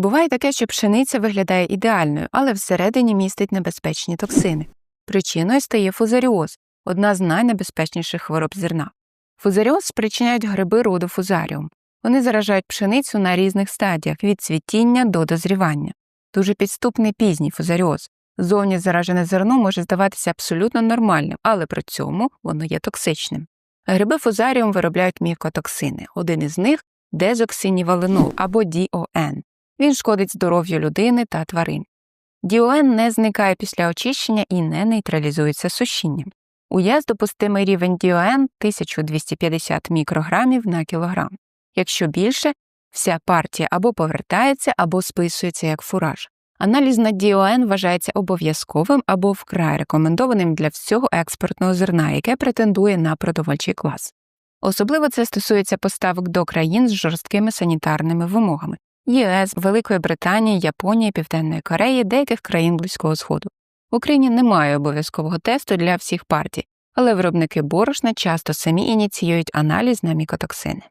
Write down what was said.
Буває таке, що пшениця виглядає ідеальною, але всередині містить небезпечні токсини. Причиною стає фузаріоз одна з найнебезпечніших хвороб зерна. Фузаріоз спричиняють гриби роду фузаріум. Вони заражають пшеницю на різних стадіях від цвітіння до дозрівання. Дуже підступний пізній фузаріоз. Зовні заражене зерно може здаватися абсолютно нормальним, але при цьому воно є токсичним. Гриби фузаріум виробляють мікотоксини. Один із них дезоксинівалинол або DON. Він шкодить здоров'ю людини та тварин. Діоен не зникає після очищення і не нейтралізується сушінням. У ЄС допустимий рівень діоен 1250 мікрограмів на кілограм. Якщо більше, вся партія або повертається, або списується як фураж. Аналіз на діоен вважається обов'язковим або вкрай рекомендованим для всього експортного зерна, яке претендує на продовольчий клас. Особливо це стосується поставок до країн з жорсткими санітарними вимогами ЄС, Великої Британії, Японії, Південної Кореї, деяких країн Близького Сходу. В Україні немає обов'язкового тесту для всіх партій, але виробники борошна часто самі ініціюють аналіз на мікотоксини.